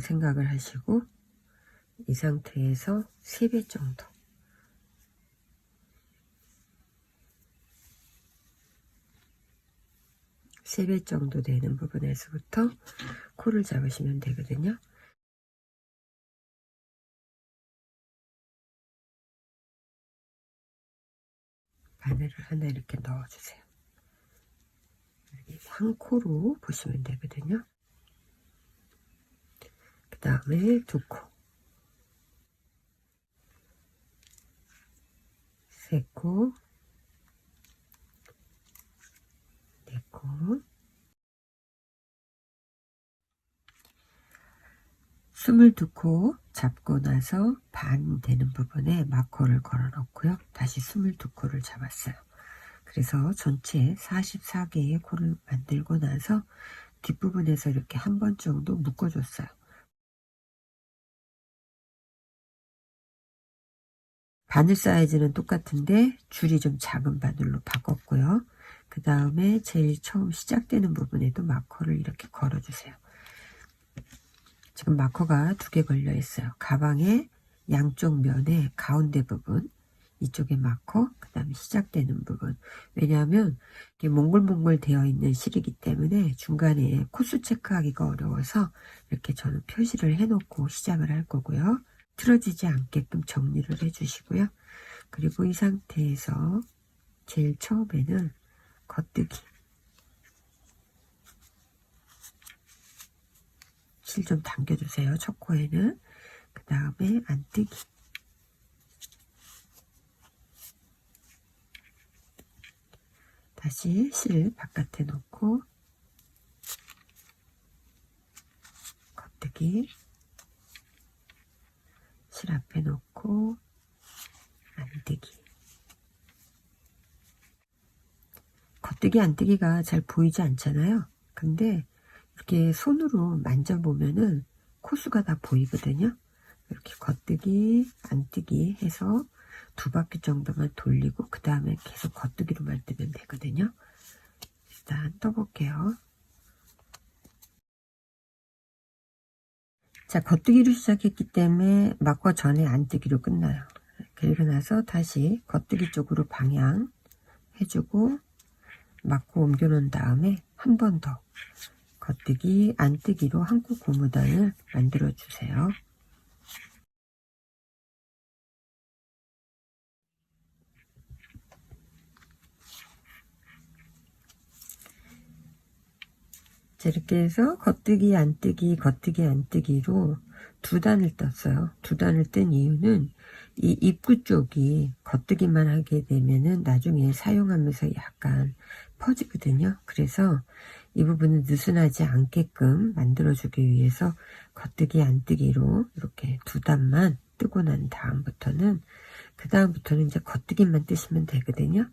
생각을 하시고 이 상태에서 3배 정도 세배 정도 되는 부분에서부터 코를 잡으시면 되거든요. 바늘을 하나 이렇게 넣어주세요. 한 코로 보시면 되거든요. 그 다음에 두 코, 세 코, 네 코, 스물두 코 잡고 나서 반 되는 부분에 마커를 걸어 놓고요. 다시 스물두 코를 잡았어요. 그래서 전체 44개의 코를 만들고 나서 뒷부분에서 이렇게 한 번 정도 묶어줬어요. 바늘 사이즈는 똑같은데 줄이 좀 작은 바늘로 바꿨고요. 그 다음에 제일 처음 시작되는 부분에도 마커를 이렇게 걸어주세요. 지금 마커가 두 개 걸려 있어요. 가방의 양쪽 면의 가운데 부분, 이쪽에 마커, 그 다음에 시작되는 부분. 왜냐하면 이게 몽글몽글 되어 있는 실이기 때문에 중간에 코스 체크하기가 어려워서 이렇게 저는 표시를 해놓고 시작을 할 거고요. 틀어지지 않게끔 정리를 해주시고요. 그리고 이 상태에서 제일 처음에는 겉뜨기 실 좀 당겨주세요. 첫 코에는 그 다음에 안뜨기 다시 실 바깥에 놓고 겉뜨기 실 앞에 놓고 안뜨기. 겉뜨기 안뜨기가 잘 보이지 않잖아요. 근데 이렇게 손으로 만져보면은 코수가 다 보이거든요. 이렇게 겉뜨기 안뜨기 해서 두 바퀴 정도만 돌리고 그 다음에 계속 겉뜨기로만 뜨면 되거든요. 일단 떠볼게요 자 겉뜨기로 시작했기 때문에 막과 전에 안뜨기로 끝나요. 그리고 나서 다시 겉뜨기 쪽으로 방향 해주고 막고 옮겨 놓은 다음에 한 번 더 겉뜨기 안뜨기로 한코 고무단을 만들어 주세요 자, 이렇게 해서 겉뜨기 안뜨기 겉뜨기 안뜨기로 두 단을 떴어요. 두 단을 뜬 이유는 이 입구 쪽이 겉뜨기만 하게 되면은 나중에 사용하면서 약간 퍼지거든요. 그래서 이 부분은 느슨하지 않게끔 만들어 주기 위해서 겉뜨기 안뜨기로 이렇게 두 단만 뜨고 난 다음부터는 그 다음부터는 이제 겉뜨기만 뜨시면 되거든요.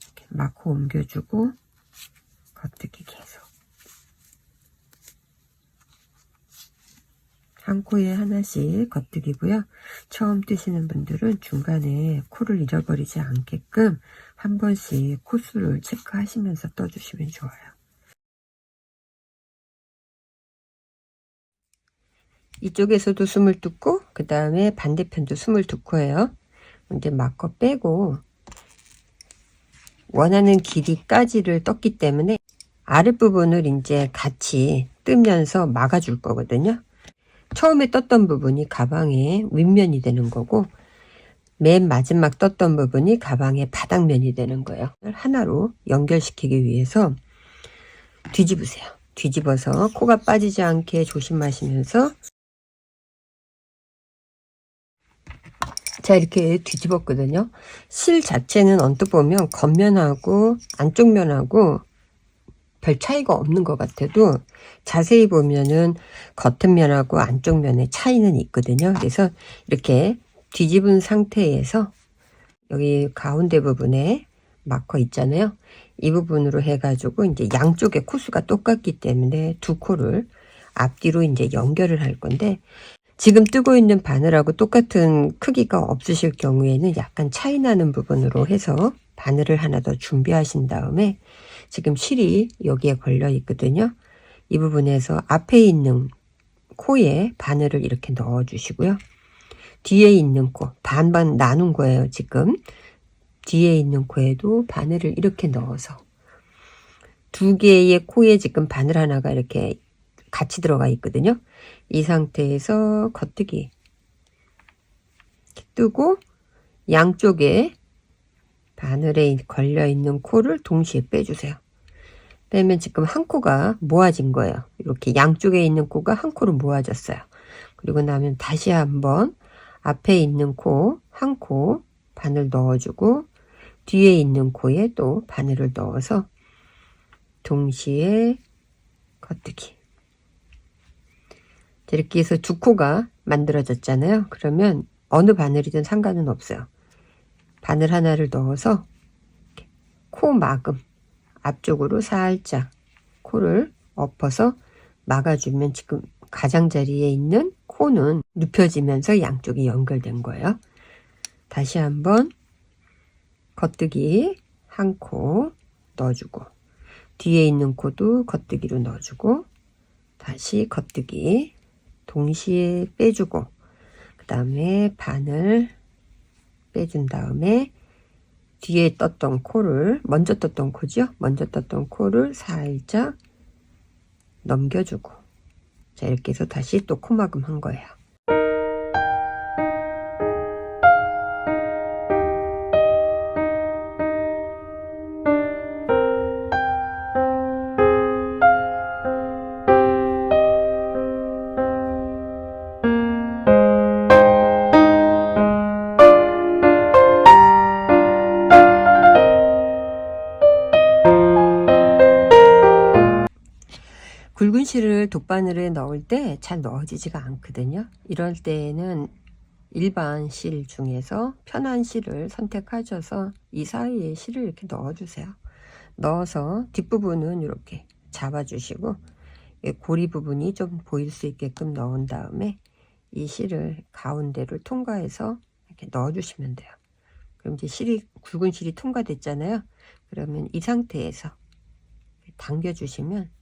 이렇게 마코 옮겨주고 겉뜨기 계속 한 코에 하나씩 겉뜨기고요. 처음 뜨시는 분들은 중간에 코를 잃어버리지 않게끔 한 번씩 코수를 체크하시면서 떠주시면 좋아요. 이쪽에서도 숨을 뚫고 그 다음에 반대편도 숨을 뚫고예요. 이제 마커 빼고 원하는 길이까지를 떴기 때문에 아랫부분을 이제 같이 뜨면서 막아줄 거거든요. 처음에 떴던 부분이 가방의 윗면이 되는 거고 맨 마지막 떴던 부분이 가방의 바닥면이 되는 거예요. 하나로 연결시키기 위해서 뒤집으세요. 뒤집어서 코가 빠지지 않게 조심하시면서 자 이렇게 뒤집었거든요. 실 자체는 언뜻 보면 겉면하고 안쪽 면하고 별 차이가 없는 것 같아도 자세히 보면은 겉은 면하고 안쪽 면에 차이는 있거든요. 그래서 이렇게 뒤집은 상태에서 여기 가운데 부분에 마커 있잖아요. 이 부분으로 해가지고 이제 양쪽의 코수가 똑같기 때문에 두 코를 앞뒤로 이제 연결을 할 건데 지금 뜨고 있는 바늘하고 똑같은 크기가 없으실 경우에는 약간 차이 나는 부분으로 해서 바늘을 하나 더 준비하신 다음에 지금 실이 여기에 걸려 있거든요. 이 부분에서 앞에 있는 코에 바늘을 이렇게 넣어 주시고요. 뒤에 있는 코, 반반 나눈 거예요, 지금. 뒤에 있는 코에도 바늘을 이렇게 넣어서 두 개의 코에 지금 바늘 하나가 이렇게 같이 들어가 있거든요. 이 상태에서 겉뜨기 뜨고 양쪽에 바늘에 걸려 있는 코를 동시에 빼주세요. 빼면 지금 한 코가 모아진 거예요. 이렇게 양쪽에 있는 코가 한 코로 모아졌어요. 그리고 나면 다시 한번 앞에 있는 코, 한 코 바늘 넣어주고 뒤에 있는 코에 또 바늘을 넣어서 동시에 겉뜨기. 자, 이렇게 해서 두 코가 만들어졌잖아요. 그러면 어느 바늘이든 상관은 없어요. 바늘 하나를 넣어서 코 막음 앞쪽으로 살짝 코를 엎어서 막아주면 지금 가장자리에 있는 코는 눕혀지면서 양쪽이 연결된 거예요. 다시 한번 겉뜨기 한 코 넣어주고 뒤에 있는 코도 겉뜨기로 넣어주고 다시 겉뜨기 동시에 빼주고 그 다음에 바늘 빼준 다음에 뒤에 떴던 코를 먼저 떴던 코죠? 먼저 떴던 코를 살짝 넘겨주고. 자 이렇게 해서 다시 또 코막음 한 거예요 굵은 실을 돗바늘에 넣을 때 잘 넣어지지가 않거든요. 이럴 때에는 일반 실 중에서 편한 실을 선택하셔서 이 사이에 실을 이렇게 넣어주세요. 넣어서 뒷부분은 이렇게 잡아주시고 이 고리 부분이 좀 보일 수 있게끔 넣은 다음에 이 실을 가운데를 통과해서 이렇게 넣어주시면 돼요. 그럼 이제 실이 굵은 실이 통과됐잖아요. 그러면 이 상태에서 당겨주시면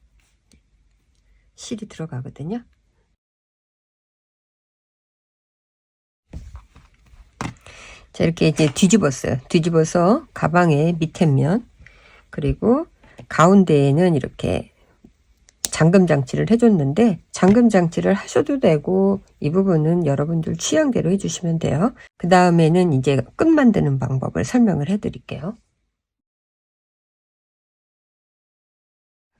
실이 들어가거든요. 자, 이렇게 이제 뒤집었어요. 뒤집어서 가방의 밑에 면, 그리고 가운데에는 이렇게 잠금 장치를 해줬는데, 잠금 장치를 하셔도 되고, 이 부분은 여러분들 취향대로 해주시면 돼요. 그 다음에는 이제 끝 만드는 방법을 설명을 해드릴게요.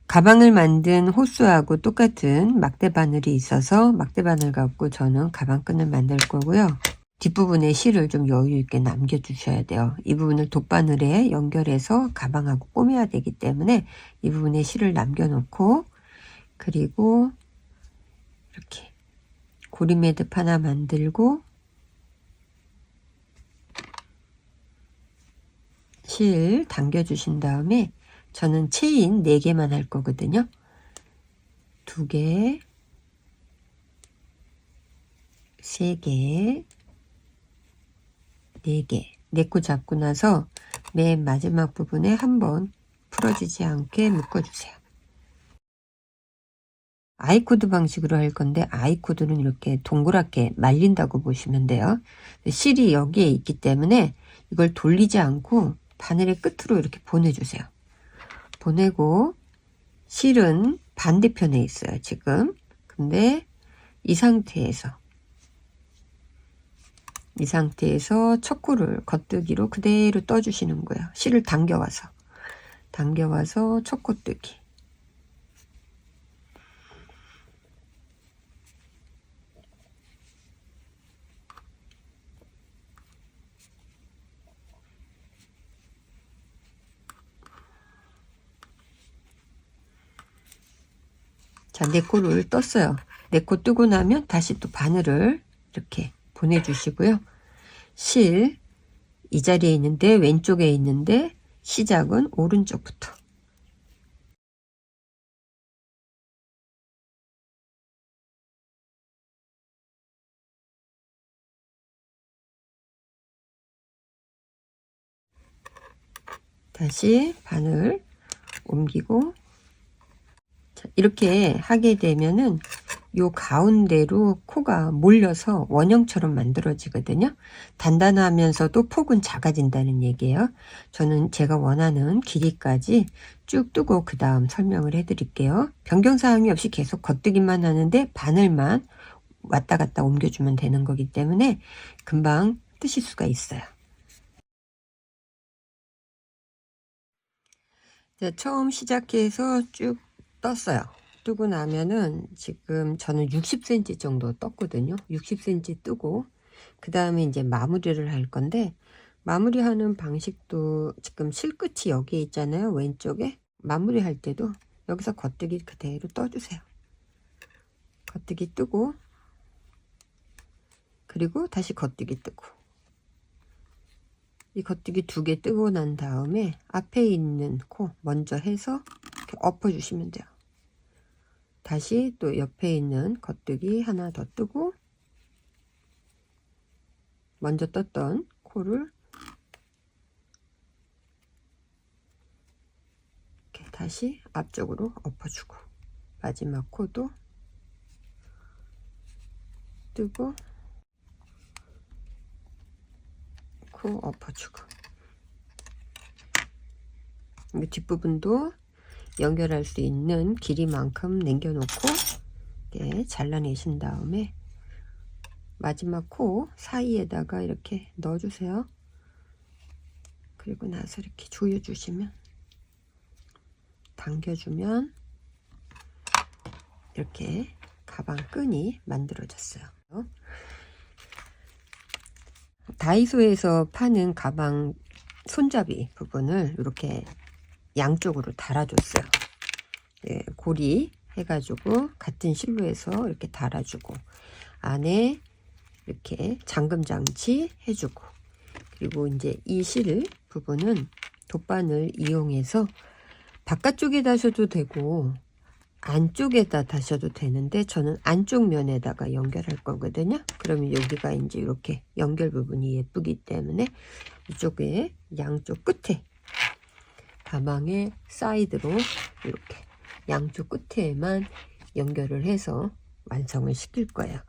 가방을 만든 호수하고 똑같은 막대 바늘이 있어서 막대 바늘 갖고 저는 가방 끈을 만들 거고요. 뒷부분에 실을 좀 여유 있게 남겨 주셔야 돼요. 이 부분을 돗바늘에 연결해서 가방하고 꼬매야 되기 때문에 이 부분에 실을 남겨 놓고 그리고 이렇게 고리 매듭 하나 만들고 실 당겨 주신 다음에 저는 체인 4개만 할 거거든요. 2개, 3개, 4개. 4코 잡고 나서 맨 마지막 부분에 한번 풀어지지 않게 묶어주세요. 아이코드 방식으로 할 건데 아이코드는 이렇게 동그랗게 말린다고 보시면 돼요. 실이 여기에 있기 때문에 이걸 돌리지 않고 바늘의 끝으로 이렇게 보내주세요. 보내고 실은 반대편에 있어요 지금. 근데 이 상태에서 이 상태에서 척구를 겉뜨기로 그대로 떠주시는 거예요. 실을 당겨와서. 당겨와서 척구뜨기 자, 네 코를 떴어요. 네코 뜨고 나면 다시 또 바늘을 이렇게 보내주시고요. 실, 이 자리에 있는데 왼쪽에 있는데 시작은 오른쪽부터. 다시 바늘 옮기고 자, 이렇게 하게 되면은 요 가운데로 코가 몰려서 원형처럼 만들어지거든요. 단단하면서도 폭은 작아진다는 얘기예요. 저는 제가 원하는 길이까지 쭉 뜨고 그 다음 설명을 해드릴게요. 변경사항이 없이 계속 겉뜨기만 하는데 바늘만 왔다 갔다 옮겨주면 되는 거기 때문에 금방 뜨실 수가 있어요. 자, 처음 시작해서 쭉 떴어요. 뜨고 나면은 지금 저는 60cm 정도 떴거든요. 60cm 뜨고 그 다음에 이제 마무리를 할 건데 마무리하는 방식도 지금 실끝이 여기에 있잖아요. 왼쪽에 마무리할 때도 여기서 겉뜨기 그대로 떠주세요. 겉뜨기 뜨고 그리고 다시 겉뜨기 뜨고 이 겉뜨기 두 개 뜨고 난 다음에 앞에 있는 코 먼저 해서 이렇게 엎어주시면 돼요. 다시 또 옆에 있는 겉뜨기 하나 더 뜨고 먼저 떴던 코를 이렇게 다시 앞쪽으로 엎어주고 마지막 코도 뜨고 코 엎어주고 이 뒷부분도 연결할 수 있는 길이만큼 남겨놓고 이렇게 잘라내신 다음에 마지막 코 사이에다가 이렇게 넣어주세요. 그리고 나서 이렇게 조여주시면 당겨주면 이렇게 가방 끈이 만들어졌어요. 다이소에서 파는 가방 손잡이 부분을 이렇게 양쪽으로 달아줬어요. 예, 고리 해가지고 같은 실로에서 이렇게 달아주고 안에 이렇게 잠금 장치 해주고 그리고 이제 이 실 부분은 돗바늘 이용해서 바깥쪽에 다셔도 되고 안쪽에다 다셔도 되는데 저는 안쪽 면에다가 연결할 거거든요. 그러면 여기가 이제 이렇게 연결 부분이 예쁘기 때문에 이쪽에 양쪽 끝에 가방의 사이드로 이렇게 양쪽 끝에만 연결을 해서 완성을 시킬 거예요.